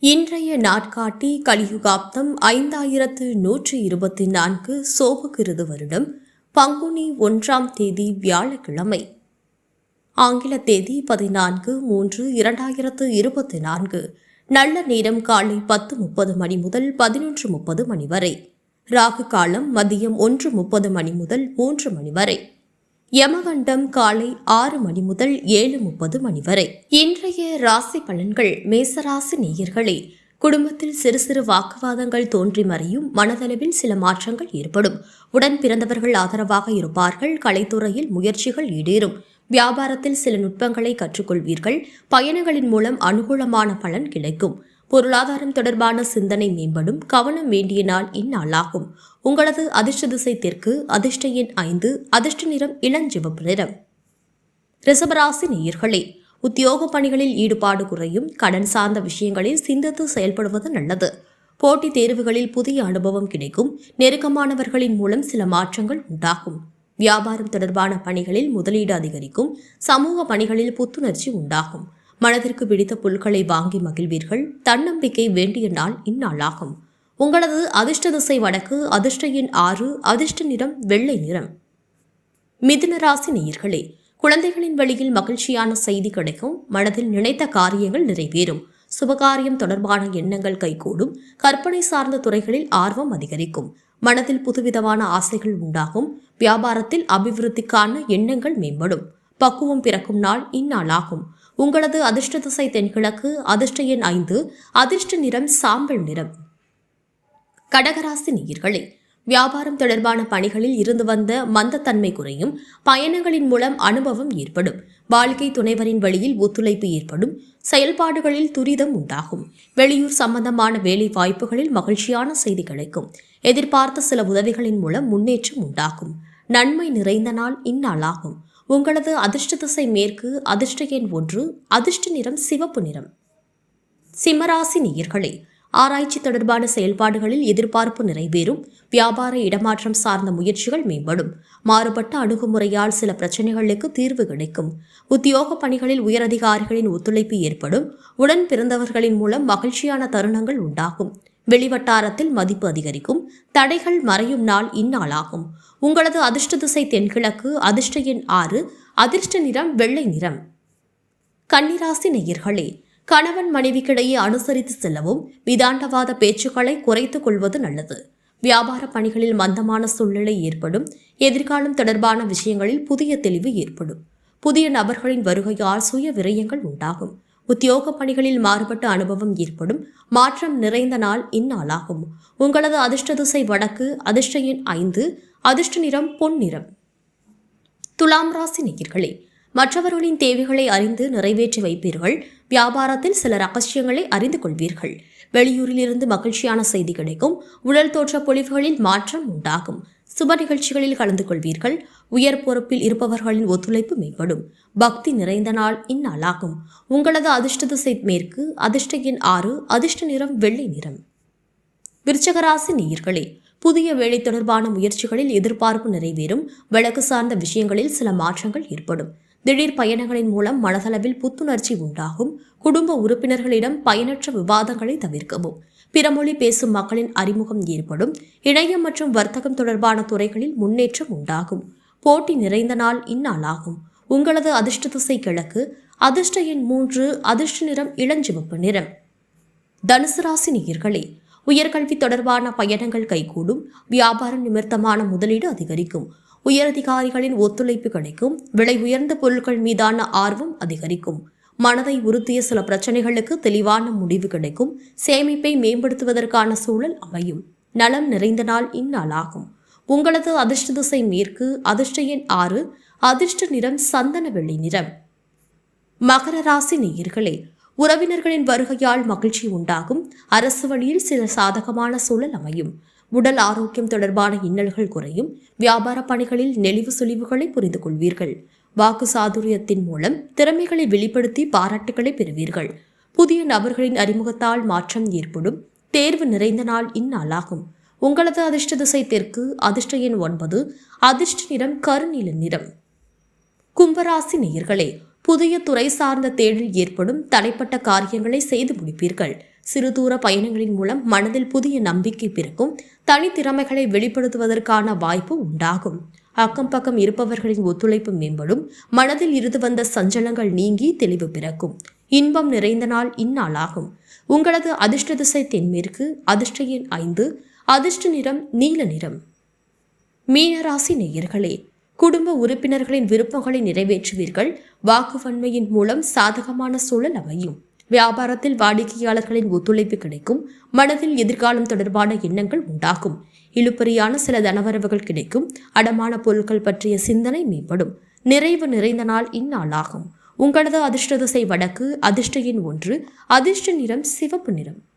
இன்றைய நாட்காட்டி கலியுகாப்தம் ஐந்தாயிரத்து நூற்றி இருபத்தி நான்கு சோபகிருது வருடம் பங்குனி ஒன்றாம் தேதி வியாழக்கிழமை. ஆங்கில தேதி பதினான்கு மூன்று இரண்டாயிரத்து இருபத்தி நான்கு. நல்ல நேரம் காலை பத்து முப்பது மணி முதல் பதினொன்று முப்பது மணி வரை. ராகு காலம் மதியம் ஒன்று முப்பது மணி முதல் மூன்று மணி வரை. யமகண்டம் காலை ஆறு மணி முதல் ஏழு முப்பது மணி வரை. இன்றைய ராசி பலன்கள் மேசராசி நேயர்களே. குடும்பத்தில் சிறு சிறு வாக்குவாதங்கள் தோன்றி மறையும் மனதளவில் சில மாற்றங்கள் ஏற்படும். உடன் பிறந்தவர்கள் ஆதரவாக இருப்பார்கள். கலைத்துறையில் முயற்சிகள் ஈடேறும். வியாபாரத்தில் சில நுட்பங்களை கற்றுக்கொள்வீர்கள். பயணங்களின் மூலம் அனுகூலமான பலன் கிடைக்கும். பொருளாதாரம் தொடர்பான சிந்தனை மேம்படும் கவனம் வேண்டிய நாள் இந்நாளாகும். உங்களது அதிர்ஷ்ட திசை தெற்கு அதிர்ஷ்ட எண் ஐந்து அதிர்ஷ்ட நிறம் இளஞ்சிவப்பு நிறம். ரிசபராசி நேயர்களே உத்தியோக பணிகளில் ஈடுபாடு குறையும் கடன் சார்ந்த விஷயங்களில் சிந்தித்து செயல்படுவது நல்லது. போட்டித் தேர்வுகளில் புதிய அனுபவம் கிடைக்கும் நெருக்கமானவர்களின் மூலம் சில மாற்றங்கள் உண்டாகும். வியாபாரம் தொடர்பான பணிகளில் முதலீடு அதிகரிக்கும் சமூக பணிகளில் புத்துணர்ச்சி உண்டாகும். மனதிற்கு பிடித்த புல்களை வாங்கி மகிழ்வீர்கள். தன்னம்பிக்கை வேண்டிய நாள் இந்நாளாகும். உங்களது அதிர்ஷ்ட திசை வடக்கு அதிர்ஷ்ட எண் ஆறு அதிர்ஷ்ட நிறம் வெள்ளை நிறம். மிதுன ராசி நேயர்களே குழந்தைகளின் வழியில் மகிழ்ச்சியான செய்தி கிடைக்கும். மனதில் நினைத்த காரியங்கள் நிறைவேறும். சுபகாரியம் தொடர்பான எண்ணங்கள் கைகூடும். கற்பனை சார்ந்த துறைகளில் ஆர்வம் அதிகரிக்கும். மனதில் புதுவிதமான ஆசைகள் உண்டாகும். வியாபாரத்தில் அபிவிருத்திக்கான எண்ணங்கள் மேம்படும். பக்குவம் பிறக்கும் நாள் இந்நாளாகும். உங்களது அதிர்ஷ்ட திசை தென்கிழக்கு அதிர்ஷ்ட எண் ஐந்து அதிர்ஷ்ட நிறம் சாம்பல் நிறம். கடகராசி நேயர்களே வியாபாரம் தொடர்பான பணிகளில் இருந்து வந்த மந்தத்தன்மை குறையும் பயணங்களின் மூலம் அனுபவம் ஏற்படும் வாழ்க்கை துணைவரின் வழியில் ஒத்துழைப்பு ஏற்படும் செயல்பாடுகளில் துரிதம் உண்டாகும். வெளியூர் சம்பந்தமான வேலை வாய்ப்புகளில் மகிழ்ச்சியான செய்தி கிடைக்கும். எதிர்பார்த்த சில உதவிகளின் மூலம் முன்னேற்றம் உண்டாகும். நன்மை நிறைந்த நாள் இந்நாளாகும். உங்களது அதிர்ஷ்ட திசை மேற்கு அதிர்ஷ்ட எண் ஒன்று அதிர்ஷ்ட நிறம் சிவப்பு நிறம். சிம்மராசி நேயர்களே ஆராய்ச்சி தொடர்பான செயல்பாடுகளில் எதிர்பார்ப்பு நிறைவேறும். வியாபார இடமாற்றம் சார்ந்த முயற்சிகள் மேம்படும். மாறுபட்ட அணுகுமுறையால் சில பிரச்சனைகளுக்கு தீர்வு கிடைக்கும். உத்தியோக பணிகளில் உயரதிகாரிகளின் ஒத்துழைப்பு ஏற்படும். உடன் பிறந்தவர்களின் மூலம் மகிழ்ச்சியான தருணங்கள் உண்டாகும். வெளிவட்டாரத்தில் மதிப்பு அதிகரிக்கும். தடைகள் மறையும் நாள் இந்நாளாகும். உங்களது அதிர்ஷ்ட திசை தென்கிழக்கு அதிர்ஷ்ட எண் ஆறு அதிர்ஷ்ட நிறம் வெள்ளை நிறம். கன்னிராசி நேயர்களே கணவன் மனைவிக்கிடையே அனுசரித்து செல்லவும் விதாண்டவாத பேச்சுக்களை குறைத்துக் கொள்வது நல்லது. வியாபார பணிகளில் மந்தமான சூழ்நிலை ஏற்படும். எதிர்காலம் தொடர்பான விஷயங்களில் புதிய தெளிவு ஏற்படும். புதிய நபர்களின் வருகையால் சுய விரயங்கள் உண்டாகும். உத்தியோக பணிகளில் மாறுபட்ட அனுபவம் ஏற்படும். மாற்றம் நிறைந்த நாள் இந்நாளாகும். உங்களது அதிர்ஷ்ட திசை வடக்கு அதிர்ஷ்ட எண் ஐந்து அதிர்ஷ்ட நிறம் பொன் நிறம். துலாம் ராசி நேயர்களே மற்றவர்களின் தேவைகளை அறிந்து நிறைவேற்றி வைப்பீர்கள். வியாபாரத்தில் சில ரகசியங்களை அறிந்து கொள்வீர்கள். வெளியூரிலிருந்து மகிழ்ச்சியான செய்தி கிடைக்கும். உடல் தோற்ற பொழிவுகளில் மாற்றம் உண்டாகும். சுப நிகழ்ச்சிகளில் கலந்து கொள்வீர்கள். உயர் பொறுப்பில் இருப்பவர்களின் ஒத்துழைப்பு மேம்படும். பக்தி நிறைந்த நாள் இந்நாளாகும். உங்களது அதிர்ஷ்ட திசை மேற்கு அதிர்ஷ்ட எண் ஆறு அதிர்ஷ்ட நிறம் வெள்ளை நிறம். விருச்சகராசி நேயர்களே புதிய வேலை தொடர்பான முயற்சிகளில் எதிர்பார்ப்பு நிறைவேறும். வழக்கு சார்ந்த விஷயங்களில் சில மாற்றங்கள் ஏற்படும். திடீர் பயணங்களின் மூலம் மனதளவில் புத்துணர்ச்சி உண்டாகும். குடும்ப உறுப்பினர்களிடம் பயனற்ற விவாதங்களை தவிர்க்கவும். பிறமொழி பேசும் மக்களின் அறிமுகம் ஏற்படும் இணையம் மற்றும் வர்த்தகம் தொடர்பான துறைகளில் முன்னேற்றம் உண்டாகும். போட்டி நிறைந்த நாள் இந்நாளாகும். உங்களது அதிர்ஷ்ட திசை கிழக்கு அதிர்ஷ்ட எண் மூன்று அதிர்ஷ்ட நிறம் இளஞ்சிவப்பு நிறம். தனுசு ராசி நேயர்களே உயர்கல்வி தொடர்பான பயணங்கள் கைகூடும் வியாபார நிமித்தமான முதலீடு அதிகரிக்கும் உயரதிகாரிகளின் ஒத்துழைப்பு கிடைக்கும் விலை உயர்ந்த பொருட்கள் மீதான ஆர்வம் அதிகரிக்கும். மனதை உறுத்திய சில பிரச்சனைகளுக்கு தெளிவான முடிவு கிடைக்கும். சேமிப்பை மேம்படுத்துவதற்கான சூழல் அமையும். நலம் நிறைந்த நாள் இந்நாளாகும். உங்களது அதிர்ஷ்ட திசை மேற்கு அதிர்ஷ்ட எண் ஆறு அதிர்ஷ்ட நிறம் சந்தன வெள்ளி நிறம். மகர ராசி நேயர்களே உறவினர்களின் வருகையால் மகிழ்ச்சி உண்டாகும். அரசு வழியில் சில சாதகமான சூழல் அமையும். உடல் ஆரோக்கியம் தொடர்பான இன்னல்கள் குறையும். வியாபார பணிகளில் நெளிவு சுழிவுகளை புரிந்து கொள்வீர்கள் வாக்கு சாதுரியத்தின் மூலம் திறமைகளை வெளிப்படுத்தி பாராட்டுகளை பெறுவீர்கள். புதிய நபர்களின் அறிமுகத்தால் மாற்றம் ஏற்படும். தேர்வு நிறைந்த நாள் இந்நாளாகும். உங்களது அதிர்ஷ்ட திசை தெற்கு அதிர்ஷ்ட எண் ஒன்பது அதிர்ஷ்ட நிறம் கருநீல நிறம். கும்பராசி நேயர்களே புதிய துறை சார்ந்த தேடல் ஏற்படும். தடைப்பட்ட காரியங்களை செய்து முடிப்பீர்கள். சிறு தூர பயணங்களின் மூலம் மனதில் புதிய நம்பிக்கை பிறக்கும். தனித்திறமைகளை வெளிப்படுத்துவதற்கான வாய்ப்பு உண்டாகும். அக்கம் பக்கம் இருப்பவர்களின் ஒத்துழைப்பு மேம்படும். மனதில் இருந்து வந்த சஞ்சலங்கள் நீங்கி தெளிவு பிறக்கும். இன்பம் நிறைந்த நாள் இந்நாளாகும். உங்களது அதிர்ஷ்ட திசை தென்மேற்கு அதிர்ஷ்ட எண் ஐந்து அதிர்ஷ்ட நிறம் நீல நிறம். மீனராசி நேயர்களே குடும்ப உறுப்பினர்களின் விருப்பங்களை நிறைவேற்றுவீர்கள். வாக்குவன்மையின் மூலம் சாதகமான சூழல் அமையும். வியாபாரத்தில் வாடிக்கையாளர்களின் ஒத்துழைப்பு கிடைக்கும். மனதில் எதிர்காலம் தொடர்பான எண்ணங்கள் உண்டாகும். இழுப்பறியான சில தனவரவுகள் கிடைக்கும். அடமான பொருட்கள் பற்றிய சிந்தனை மேம்படும். நிறைவு நிறைந்த நாள் இந்நாளாகும். உங்களது அதிர்ஷ்ட திசை வடக்கு அதிர்ஷ்ட எண் ஒன்று அதிர்ஷ்ட நிறம் சிவப்பு நிறம்.